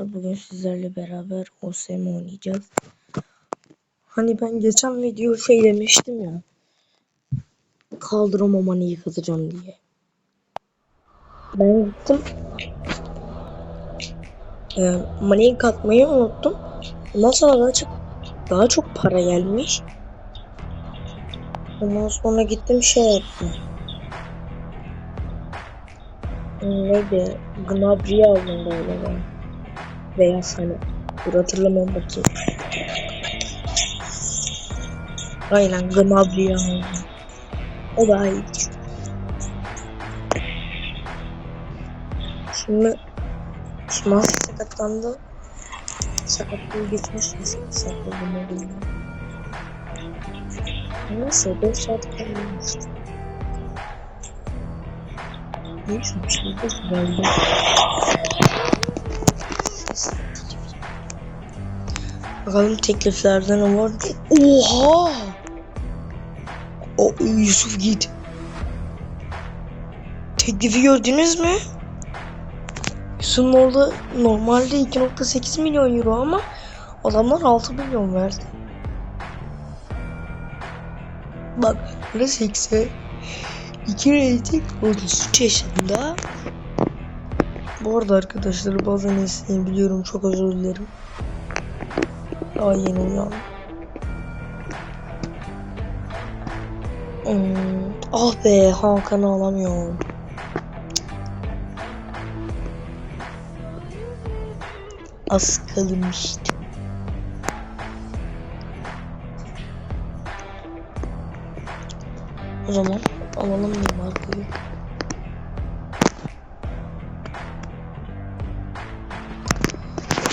arkadaşlar bugün sizlerle beraber OSM oynayacağız. Hani ben geçen video şey demiştim ya. Kaldırım Mani'yi yıkatacağım diye. Ben gittim. E, Mani'yi katmayı unuttum. Ondan sonra daha çok, daha çok para gelmiş. Ondan sonra gittim şey yaptım. Neydi? Gnabry'i aldım galiba. Veya sana. Dur hatırlamam bakayım. Aynen Gnabry'i aldım. O da iyi. Şimdi Şimanski sakatlandı. Sakatlığı geçmiş mi? Sakatlığı bilmiyorum. Neyse 4 saat kalmıştı. Neyse bir şey de. Bakalım tekliflerden ne var? Oha! O Yusuf git. Teklifi gördünüz mü? Yusuf'un orada normalde 2.8 milyon euro ama adamlar 6 milyon verdi. Bak burada 80 2 rating 33 yaşında. Bu arada arkadaşlar bazen isteyin biliyorum çok özür dilerim. Daha yeni uyandım. Hmm, ah be Hakan'ı alamıyorum. Az kalmıştı. O zaman alalım bir markayı.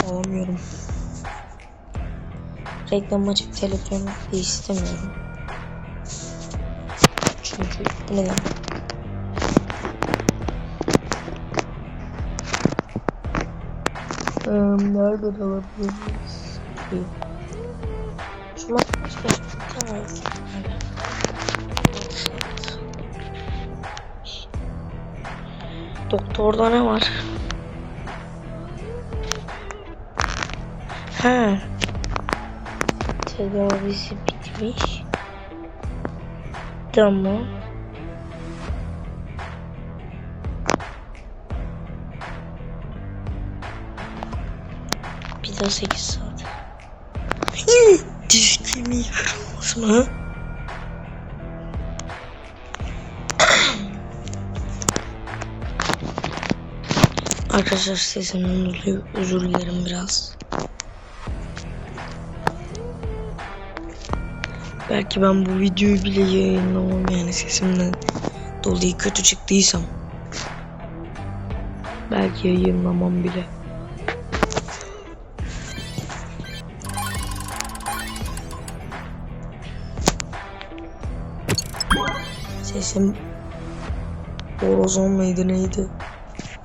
Alamıyorum. Reklam açıp telefonu istemiyorum. Çünkü neden? Ee, nerede alabiliriz? Şu maç tamam. Doktorda ne var? He. Tedavisi bitmiş. Tamam. Bir daha 8 saat. Diş kemiği kırılmaz mı? Arkadaşlar sesimden dolayı özür dilerim biraz. Belki ben bu videoyu bile yayınlamam yani sesimden dolayı kötü çıktıysam. Belki yayınlamam bile. Sesim Borazon mıydı neydi?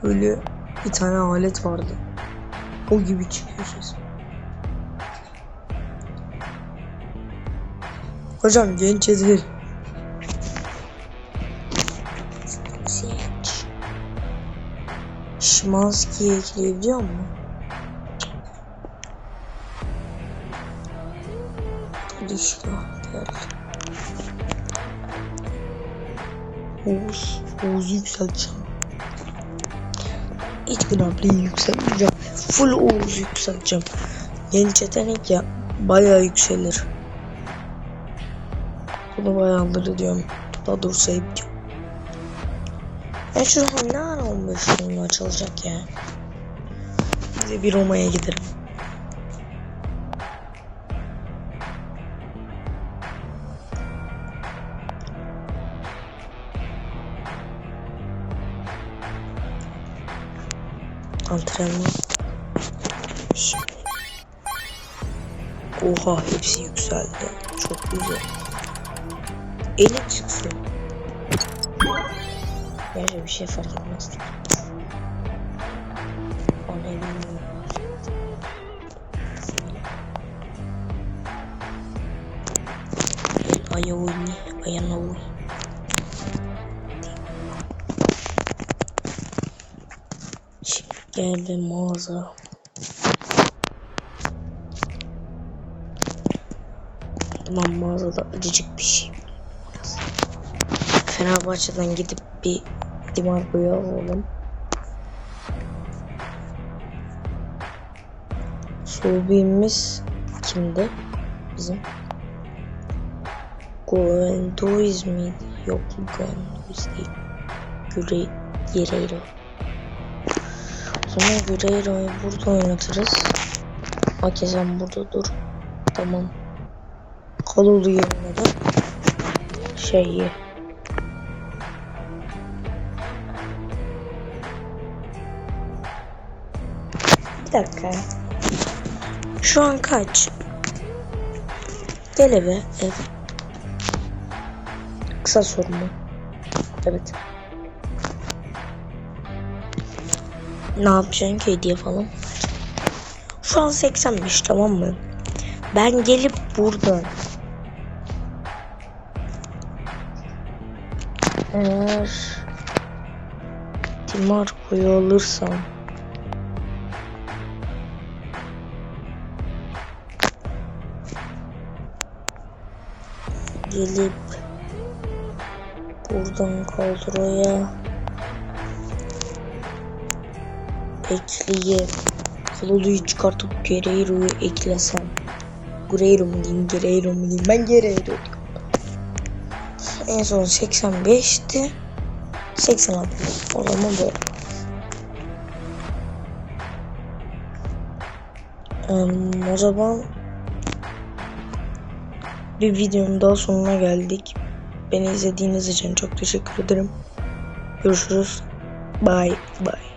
Öyle bir tane alet vardı. O gibi çıkıyor ses. Hocam genç edir. Seç. Şimanski'yi ekleyebiliyor mu? Düştü. Oğuz. Oğuz'u yükselteceğim. Hiç Gnabry'i yükseltmeyeceğim. Full Oğuz'u yükselteceğim. Genç yetenek ya bayağı yükselir. Bunu bayağıdır diyorum. Doğrusu hep diyorum. Ben şu an ne ara 15 yılında açılacak ya. Bize bir Roma'ya giderim. Antrenman. Oha hepsi yükseldi. Çok güzel. Eli çıksın. Gerçi bir şey fark etmez. Aya oyunu, ayağına oy. Şimdi geldi mağaza. Tamam mağazada acıcık bir şey. Fenerbahçe'den gidip bir Dimarco'yu alalım. Subimiz kimdi? Bizim. Guenduiz miydi? Yok Guenduiz değil. Güre Guerreiro. O zaman Guerreiro'yu burada oynatırız. Okey sen burada dur. Tamam. Kalulu yerine de şeyi. Bir dakika. Şu an kaç? Gel eve. Ev. Kısa soru mu? Evet. Ne yapacaksın ki hediye falan? Şu an 85 tamam mı? Ben gelip buradan eğer Dimarco'yu alırsam gelip buradan kadroya ekleyip Kalolu'yu çıkartıp Guerreiro'yu eklesem. Guerreiro mu diyeyim Guerreiro mu diyeyim? Ben Guerreiro diyorum. En son 85'ti 86 o zaman böyle. Em, o zaman bir videonun daha sonuna geldik. Beni izlediğiniz için çok teşekkür ederim. Görüşürüz. Bye bye.